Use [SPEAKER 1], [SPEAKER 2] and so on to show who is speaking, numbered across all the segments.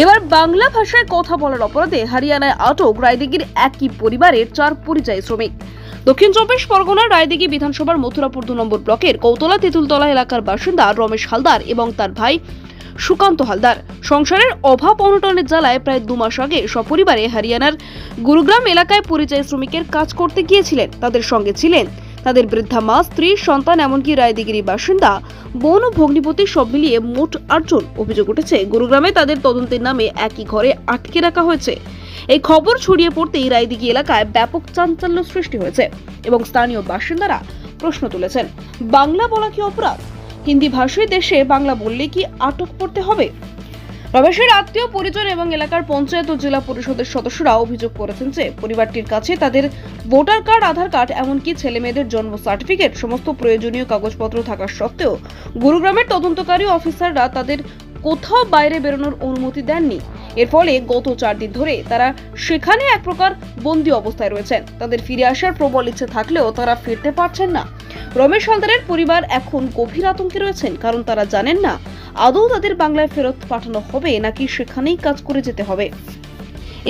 [SPEAKER 1] এবার বাংলা ভাষায় কথা বলার অপরাধে হরিয়ানায় আটক রায়দিঘির একই পরিবারের চার পরিযায়ী শ্রমিক। দক্ষিণ চব্বিশ পরগনার রায়দিঘি বিধানসভার মথুরাপুর দু নম্বর ব্লকের কৌতলা তেঁতুলতলা এলাকার বাসিন্দা রমেশ হালদার এবং তার ভাই সুকান্ত হালদার। সংসারের অভাব অনটনের জ্বালায় প্রায় দু মাস আগে সপরিবারে হরিয়ানার গুরুগ্রাম এলাকায় পরিযায়ী শ্রমিকের কাজ করতে গিয়েছিলেন। তাদের সঙ্গে ছিলেন তাদের বৃদ্ধা মা, স্ত্রী, সন্তান, এমনকি রায়দিগিরি বাসিন্দা, বোন ও ভগ্নিপতি সব মিলিয়ে মোট আটজন। অভিযোগ উঠেছে, গুরুগ্রামে তাদের তদন্তের নামে একই ঘরে আটকে রাখা হয়েছে। এই খবর ছড়িয়ে পড়তেই রায়দিঘি এলাকায় ব্যাপক চাঞ্চল্য সৃষ্টি হয়েছে এবং স্থানীয় বাসিন্দারা প্রশ্ন তুলেছেন, বাংলা বলা কি অপরাধ? হিন্দি ভাষী দেশে বাংলা বললে কি আটক পড়তে হবে? রমেশের আত্মীয়, পরিজন এবং এলাকার পঞ্চায়েত ও জেলা পরিষদের সদস্যরা অভিযোগ করেছেন যে পরিবারটির কাছে তাদের ভোটার কার্ড, আধার কার্ড, এমনকি ছেলে মেয়েদের জন্ম সার্টিফিকেট, সমস্ত প্রয়োজনীয় কাগজপত্র থাকা সত্ত্বেও গুরুগ্রামের তদন্তকারী অফিসাররা তাদের কোথাও বাইরে বেরোনোর অনুমতি দেননি। এর ফলে গত চার দিন ধরে তারা সেখানে এক প্রকার বন্দি অবস্থায় রয়েছেন। তাদের ফিরে আসার প্রবল ইচ্ছে থাকলেও তারা ফিরতে পারছেন না। রমেশ হালদারের পরিবার এখন গভীর আতঙ্কে রয়েছেন, কারণ তারা জানেন না আদৌ তাদের বাংলায় ফেরত পাঠানো হবে নাকি সেখানেই কাজ করে যেতে হবে?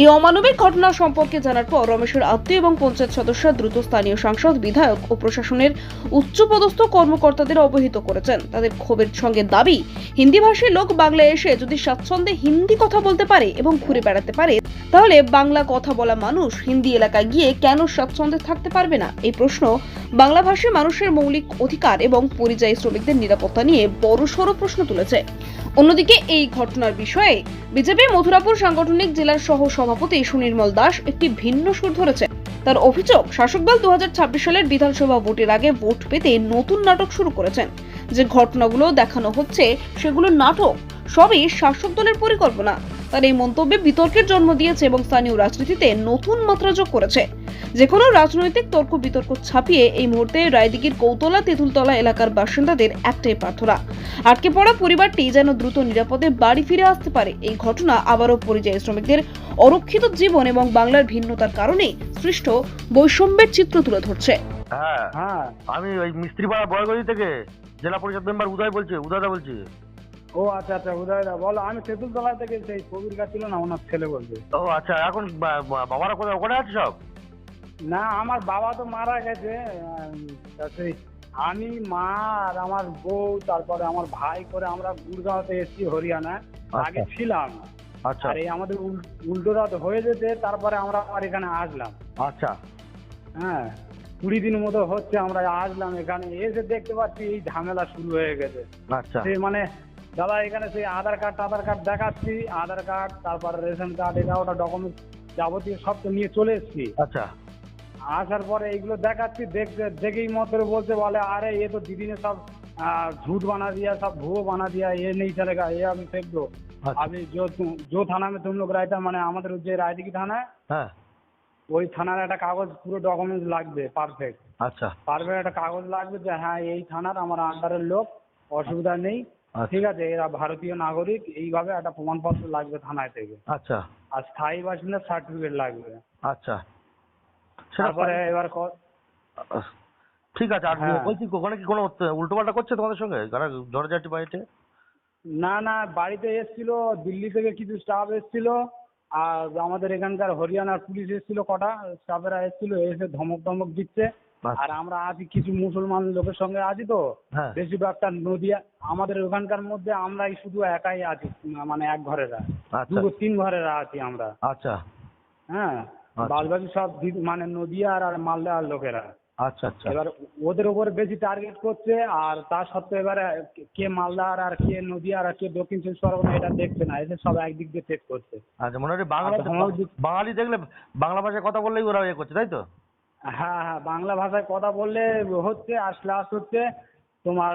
[SPEAKER 1] এই অমানবিক ঘটনা সম্পর্কে জানার পর রমেশের আত্মীয় এবং পঞ্চায়েত সদস্য দ্রুত স্থানীয় সাংসদ, বিধায়ক ও প্রশাসনের উচ্চপদস্থ কর্মকর্তাদের অবহিত করেছেন। তাদের ক্ষোভের সঙ্গে দাবি হিন্দিভাষী লোক বাংলায় এসে যদি স্বাচ্ছন্দ্যে হিন্দি কথা বলতে পারে এবং ঘুরে বেড়াতে পারে, তাহলে বাংলা কথা বলা মানুষ হিন্দি এলাকায় গিয়ে কেন স্বাচ্ছন্দ্যে থাকতে পারবে না? এই প্রশ্ন বাংলাভাষী মানুষের মৌলিক অধিকার এবং পরিযায়ী শ্রমিকদের নিরাপত্তা নিয়ে বড়সড় প্রশ্ন তুলেছে। অন্যদিকে এই ঘটনার বিষয়ে বিজেপি মথুরাপুর সাংগঠনিক জেলার সহ সভাপতি সুনির্মল দাস একটি ভিন্ন সুর ধরেছে। তার অভিযোগ, শাসক দল দু সালের বিধানসভা ভোটের আগে ভোট পেতে নতুন নাটক শুরু করেছেন। যে ঘটনাগুলো দেখানো হচ্ছে, সেগুলো নাটক, সবই শাসক দলের পরিকল্পনা। তার এই মন্তব্যে বিতর্কের জন্ম দিয়েছে এবং স্থানীয় রাজনীতিতে নতুন মাত্রা যোগ করেছে। যে কোনো রাজনৈতিক তর্ক বিতর্ক ছাপিয়ে এই মুহূর্তে রায়দিঘির কৌতলা তেঁতুলতলা এলাকার বাসিন্দাদের একটাই প্রার্থনা। আটকে পড়া পরিবারটি যেন দ্রুত নিরাপদে বাড়ি ফিরে আসতে পারে এই ঘটনা আবারও পরিযায়ী শ্রমিকদের অরক্ষিত জীবন এবং বাংলার ভিন্নতার কারণে সৃষ্ট বৈষম্যের চিত্র তুলে ধরছে।
[SPEAKER 2] হ্যাঁ
[SPEAKER 3] হ্যাঁ।
[SPEAKER 2] আমি ওই মিস্ত্রিপাড়া বয়গলি থেকে জেলা পরিষদ মেম্বার উদয় বলছি উদয়দা বলছি।
[SPEAKER 3] ও আচ্ছা আচ্ছা উদয়দা বলো আমি তেঁতুলতলা থেকে সেই কবির কাছ ছিল না ওনার ছেলে বলবে
[SPEAKER 2] ও আচ্ছা এখন বাবারা কোথায় ওখানে আছে সব?
[SPEAKER 3] না আমার বাবা তো মারা গেছে সেই আমি মা আর আমার বউ তারপরে আমার ভাই করে আমরা গুড়গাঁওতে এসেছি হরিয়ানা আগে
[SPEAKER 2] আচ্ছা।
[SPEAKER 3] ছিলাম।
[SPEAKER 2] আচ্ছা।
[SPEAKER 3] আর এই আমাদের উল- উল্টো রাত হয়ে যেতে তারপরে আমরা আবার এখানে আসলাম।
[SPEAKER 2] আচ্ছা।
[SPEAKER 3] হ্যাঁ কুড়ি দিন মতো হচ্ছে আমরা আসলাম এখানে। এসে দেখতে পাচ্ছি এই ঝামেলা শুরু হয়ে গেছে।
[SPEAKER 2] আচ্ছা।
[SPEAKER 3] সে মানে দাদা এখানে সেই আধার কার্ড আধার কার্ড দেখাচ্ছি আধার কার্ড তারপর রেশন কার্ড এটা ওটা ডকুমেন্ট যাবতীয় সব তো নিয়ে চলে এসেছি।
[SPEAKER 2] আচ্ছা।
[SPEAKER 3] আসার পরে এইগুলো দেখাচ্ছি দেখতে দেখেই মতো বলছে বলে আরে ये तो दीदी ने सब आ, झूठ बना दिया सब भूहो बना दिया ये नहीं चलेगा ये अभी फेंक दो
[SPEAKER 2] আচ্ছা
[SPEAKER 3] अभी जो तुम- जो थाना में तुम लोग रहता মানে আমাদের যে রায়দিঘি থানায়
[SPEAKER 2] হ্যাঁ
[SPEAKER 3] ওই থানার একটা কাগজ পুরো ডকুমেন্টস লাগবে পারফেক্ট
[SPEAKER 2] আচ্ছা
[SPEAKER 3] পারফেক্ট একটা কাগজ লাগবে যে হ্যাঁ এই থানার আমার আন্ডারের লোক অসুবিধা নেই
[SPEAKER 2] আচ্ছা
[SPEAKER 3] ঠিক আছে এরা ভারতীয় নাগরিক এইভাবে একটা প্রমাণপত্র লাগবে থানায় থেকে
[SPEAKER 2] আচ্ছা
[SPEAKER 3] আর স্থায়ী বাসিন্দার সার্টিফিকেট লাগবে
[SPEAKER 2] আচ্ছা সেটা
[SPEAKER 3] তারপরে এবার
[SPEAKER 2] ঠিক আছে আর
[SPEAKER 3] হ্যাঁ।
[SPEAKER 2] বলছি ওখানে কি কোনো উল্টো পাল্টা করছে তোমাদের সঙ্গে? যারা ঝড়ঝাটি বাড়িতে?
[SPEAKER 3] না না বাড়িতে এসেছিল দিল্লি থেকে কিছু স্টাফ এসেছিল আর আমাদের এখানকার হরিয়ানার পুলিশ এসেছিল কটা স্টাফেরা এসেছিল এসে ধমক ধমক দিচ্ছে। আর আমরা আছি কিছু মুসলমান লোকের সঙ্গে আছি তো
[SPEAKER 2] হ্যাঁ।
[SPEAKER 3] বেশিরভাগটা নদিয়া আমাদের ওখানকার মধ্যে আমরাই শুধু একাই আছি মানে এক ঘরেরা।
[SPEAKER 2] আচ্ছা।
[SPEAKER 3] দু তিন ঘরেরা আছি আমরা।
[SPEAKER 2] আচ্ছা।
[SPEAKER 3] হ্যাঁ।
[SPEAKER 2] আচ্ছা।
[SPEAKER 3] বাদ সব মানে নদিয়ার আর মালদার লোকেরা।
[SPEAKER 2] আচ্ছা আচ্ছা।
[SPEAKER 3] এবার ওদের উপর বেশি টার্গেট করছে আর তা সত্ত্বেও এবারে কে মালদার আর কে নদিয়ার আর কে দক্ষিণ চব্বিশ পরগনা এটা দেখছে না এদের সব একদিক দিয়ে চেক করছে।
[SPEAKER 2] আচ্ছা মনে হয় বাংলা। বাঙালি দেখলে বাংলা ভাষায় কথা বললেই ওরা ইয়ে করছে তাই তো?
[SPEAKER 3] হ্যাঁ হ্যাঁ বাংলা ভাষায় কথা বললে হচ্ছে আর ক্লাস হচ্ছে তোমার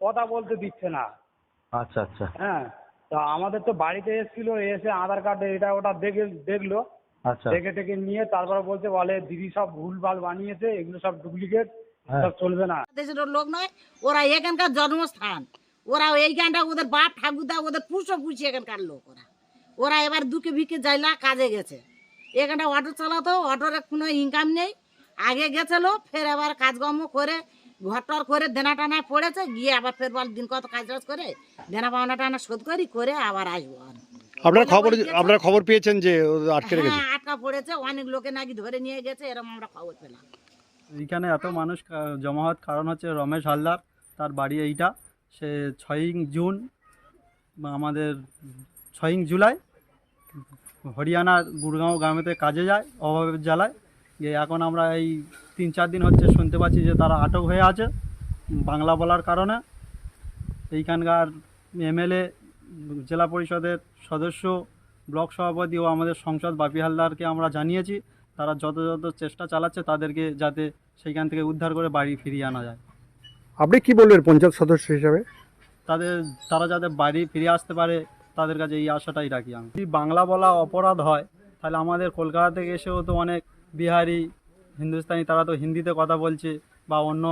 [SPEAKER 3] কথা বলতে দিচ্ছে না।
[SPEAKER 2] আচ্ছা আচ্ছা।
[SPEAKER 3] হ্যাঁ তা আমাদের তো বাড়িতে এসেছিল এসে আধার কার্ড এটা ওটা দেখে দেখল।
[SPEAKER 2] আচ্ছা।
[SPEAKER 3] দেখে টেকে নিয়ে তারপরে বলছে বলে দিদি সব ভুলভাল বানিয়েছে এগুলো সব ডুপ্লিকেট
[SPEAKER 2] হ্যাঁ।
[SPEAKER 3] সব চলবে না।
[SPEAKER 4] দেশের লোক নয় ওরা এখানকার জন্মস্থান। ওরা এইখানটা ওদের বাপ ঠাকুরদা ওদের পুষো পুষি এখানকার লোক ওরা। ওরা এবার দুঃখে ভিকে যাইলা কাজে গেছে। এখানটা অটো চালাতো অটোর কোনো ইনকাম নেই। আগে গেছিল ফের এবার কাজকর্ম করে ঘরটর করে দেনা টানায় পড়েছে গিয়ে আবার ফের বল দিন কত কাজ টাজ করে দেনা পাওনা টানা শোধ করি করে আবার আসব আর।
[SPEAKER 5] আপনারা খবর আপনারা খবর পেয়েছেন যে ও আটকে রেখেছে?
[SPEAKER 4] হ্যাঁ আটকা পড়েছে অনেক লোকে নাকি ধরে নিয়ে গেছে এরকম আমরা খবর পেলাম।
[SPEAKER 6] এইখানে এত মানুষ কা- জমা হওয়ার কারণ হচ্ছে রমেশ হালদার তার বাড়ি এইটা। সে ছয়ই জুন বা আমাদের ছয়ই জুলাই হরিয়ানার গুড়গাঁও গ্রামেতে কাজে যায় অভাবের জ্বালায়। যে এখন আমরা এই তিন চার দিন হচ্ছে শুনতে পাচ্ছি যে তারা আটক হয়ে আছে বাংলা বলার কারণে। এইখানকার এমএলএ জেলা পরিষদের সদস্য ব্লক সভাপতি ও আমাদের সংসদ বাপি হালদারকে আমরা জানিয়েছি তারা যত যত চেষ্টা চালাচ্ছে তাদেরকে যাতে সেইখান থেকে উদ্ধার করে বাড়ি ফিরিয়ে আনা যায়।
[SPEAKER 5] আপনি কি বলবেন পঞ্চায়েত সদস্য হিসাবে?
[SPEAKER 6] তাদের তারা যাতে বাড়ি ফিরে আসতে পারে তাদের কাছে এই আশাটাই রাখি আমি। যদি বাংলা বলা অপরাধ হয় তাহলে আমাদের কলকাতা থেকে এসেও তো অনেক বিহারি হিন্দুস্তানি তারা তো হিন্দিতে কথা বলছে। বা অন্য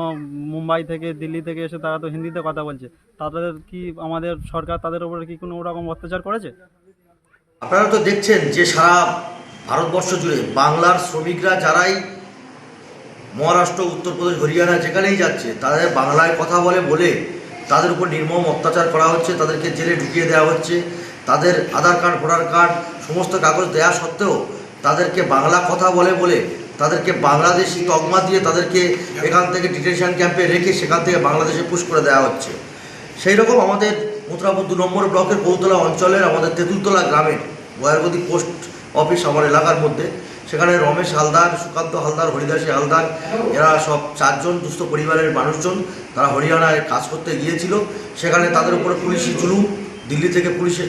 [SPEAKER 6] মুম্বাই থেকে, দিল্লি থেকে এসে তারা তো হিন্দিতে কথা বলছে। তাদের কি আমাদের সরকার তাদের উপরে কি কোনো রকম অত্যাচার করেছে?
[SPEAKER 7] আপনারা তো দেখছেন যে সারা ভারতবর্ষ জুড়ে বাংলার শ্রমিকরা যারাই মহারাষ্ট্র, উত্তরপ্রদেশ, হরিয়ানা যেখানেই যাচ্ছে, তাদের বাংলায় কথা বলে বলে তাদের উপর নির্মম অত্যাচার করা হচ্ছে, তাদেরকে জেলে ঢুকিয়ে দেওয়া হচ্ছে, তাদের আধার কার্ড, ভোটার কার্ড, সমস্ত কাগজ দেওয়া সত্ত্বেও তাদেরকে বাংলা কথা বলে বলে তাদেরকে বাংলাদেশি তকমা দিয়ে তাদেরকে এখান থেকে ডিটেনশন ক্যাম্পে রেখে সেখান থেকে বাংলাদেশে পুশ করে দেওয়া হচ্ছে। সেই রকম আমাদের মথুরাপুর দু নম্বর ব্লকের বহুতলা অঞ্চলের আমাদের তেঁতুলতলা গ্রামের বয়ারগদি পোস্ট অফিস আমার এলাকার মধ্যে। সেখানে রমেশ হালদার, সুকান্ত হালদার, হরিদাসী হালদার, এরা সব চারজন দুস্থ পরিবারের মানুষজন, তারা হরিয়ানায় কাজ করতে গিয়েছিল। সেখানে তাদের উপরে পুলিশি জুলুম, দিল্লি থেকে পুলিশের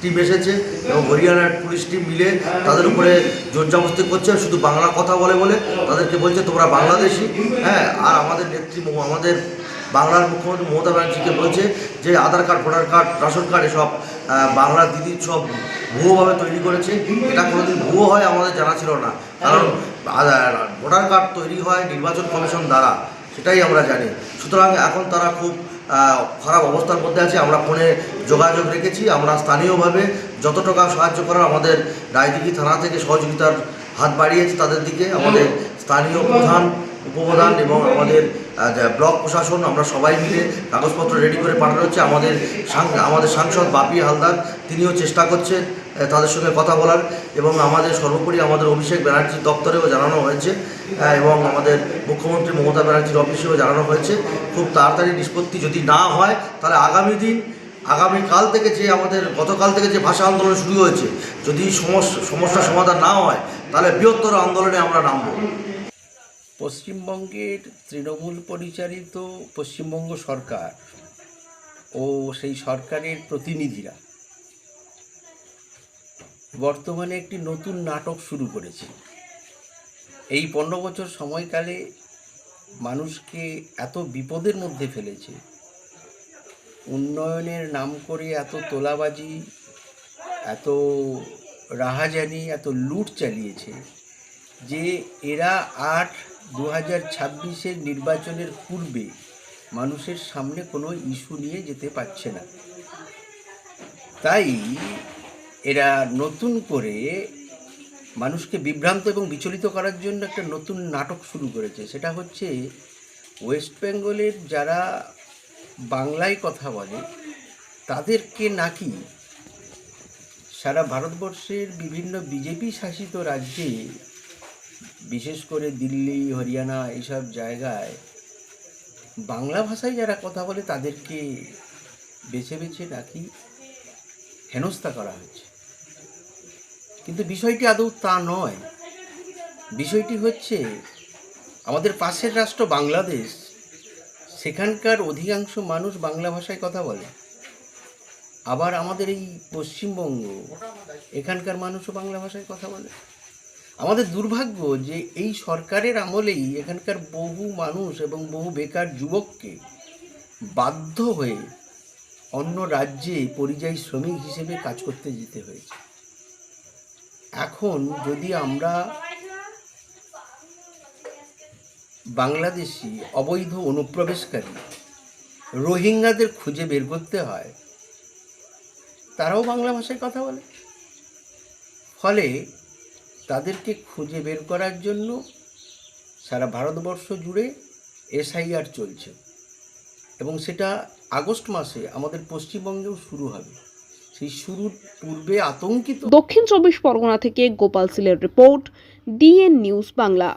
[SPEAKER 7] টিম এসেছে এবং হরিয়ানার পুলিশ টিম মিলে তাদের উপরে জোরজাবস্তি করছে, শুধু বাংলা কথা বলে বলে তাদেরকে বলছে, তোমরা বাংলাদেশি। হ্যাঁ আর আমাদের নেত্রী আমাদের বাংলার মুখ্যমন্ত্রী মমতা ব্যানার্জিকে বলছে যে Aadhaar card, voter card, ration card এসব বাংলার দিদির সব ভুয়োভাবে তৈরি করেছে। এটা কোনোদিন ভুয়ো হয় আমাদের জানা ছিল না। কারণ ভোটার কার্ড তৈরি হয় নির্বাচন কমিশন দ্বারা, সেটাই আমরা জানি। সুতরাং এখন তারা খুব খারাপ অবস্থার মধ্যে আছে। আমরা ফোনে যোগাযোগ রেখেছি। আমরা স্থানীয়ভাবে যত টাকা সাহায্য করার আমাদের রায়দিঘি থানা থেকে সহযোগিতার হাত বাড়িয়েছে তাদের দিকে। আমাদের স্থানীয় প্রধান, উপপ্রধান এবং আমাদের ব্লক প্রশাসন, আমরা সবাই মিলে কাগজপত্র রেডি করে পাঠানো হচ্ছে। আমাদের আমাদের সাংসদ বাপি হালদার, তিনিও চেষ্টা করছেন। তাদের সঙ্গে কথা বলার এবং আমাদের সর্বোপরি আমাদের অভিষেক ব্যানার্জির দপ্তরেও জানানো হয়েছে এবং আমাদের মুখ্যমন্ত্রী মমতা ব্যানার্জির অফিসেও জানানো হয়েছে। খুব তাড়াতাড়ি নিষ্পত্তি যদি না হয়, তাহলে আগামী দিন, আগামীকাল থেকে যে আমাদের, গতকাল থেকে যে ভাষা আন্দোলন শুরু হয়েছে, যদি সমস্যা, সমস্যার সমাধান না হয়, তাহলে বৃহত্তর আন্দোলনে আমরা নামবো।
[SPEAKER 8] পশ্চিমবঙ্গের তৃণমূল পরিচালিত পশ্চিমবঙ্গ সরকার ও সেই সরকারের প্রতিনিধিরা বর্তমানে একটি নতুন নাটক শুরু করেছে। এই পনেরো বছর সময়কালে মানুষকে এত বিপদের মধ্যে ফেলেছে। উন্নয়নের নাম করে এত তোলাবাজি, এত রাহাজানি, এত লুট চালিয়েছে যে এরা আট দু হাজার ছাব্বিশের নির্বাচনের পূর্বে মানুষের সামনে কোনো ইস্যু নিয়ে যেতে পারছে না। তাই এরা নতুন করে মানুষকে বিভ্রান্ত এবং বিচলিত করার জন্য একটা নতুন নাটক শুরু করেছে। সেটা হচ্ছে ওয়েস্ট বেঙ্গলের যারা বাংলায় কথা বলে, তাদেরকে নাকি সারা ভারতবর্ষের বিভিন্ন বিজেপি শাসিত রাজ্যে, বিশেষ করে দিল্লি, হরিয়ানা এইসব জায়গায় বাংলা ভাষায় যারা কথা বলে, তাদেরকে বেছে বেছে নাকি হেনস্থা করা হয়েছে। কিন্তু বিষয়টি আদৌ তা নয়। বিষয়টি হচ্ছে, আমাদের পাশের রাষ্ট্র বাংলাদেশ, সেখানকার অধিকাংশ মানুষ বাংলা ভাষায় কথা বলে। আবার আমাদের এই পশ্চিমবঙ্গ, এখানকার মানুষও বাংলা ভাষায় কথা বলে। আমাদের দুর্ভাগ্য যে এই সরকারের আমলেই এখানকার বহু মানুষ এবং বহু বেকার যুবককে বাধ্য হয়ে অন্য রাজ্যে পরিযায়ী শ্রমিক হিসেবে কাজ করতে যেতে হয়েছে। এখন যদি আমরা বাংলাদেশি অবৈধ অনুপ্রবেশকারী রোহিঙ্গাদের খুঁজে বের করতে হয়, তারাও বাংলা ভাষায় কথা বলে। ফলে তাদেরকে খুঁজে বের করার জন্য সারা ভারতবর্ষ জুড়ে এসআইআর চলছে এবং সেটা আগস্ট মাসে আমাদের পশ্চিমবঙ্গেও শুরু হবে। সেই শুরুর পূর্বে আতঙ্কিত।
[SPEAKER 1] দক্ষিণ চব্বিশ পরগনা থেকে গোপাল সিলের রিপোর্ট ডিএন নিউজ বাংলা।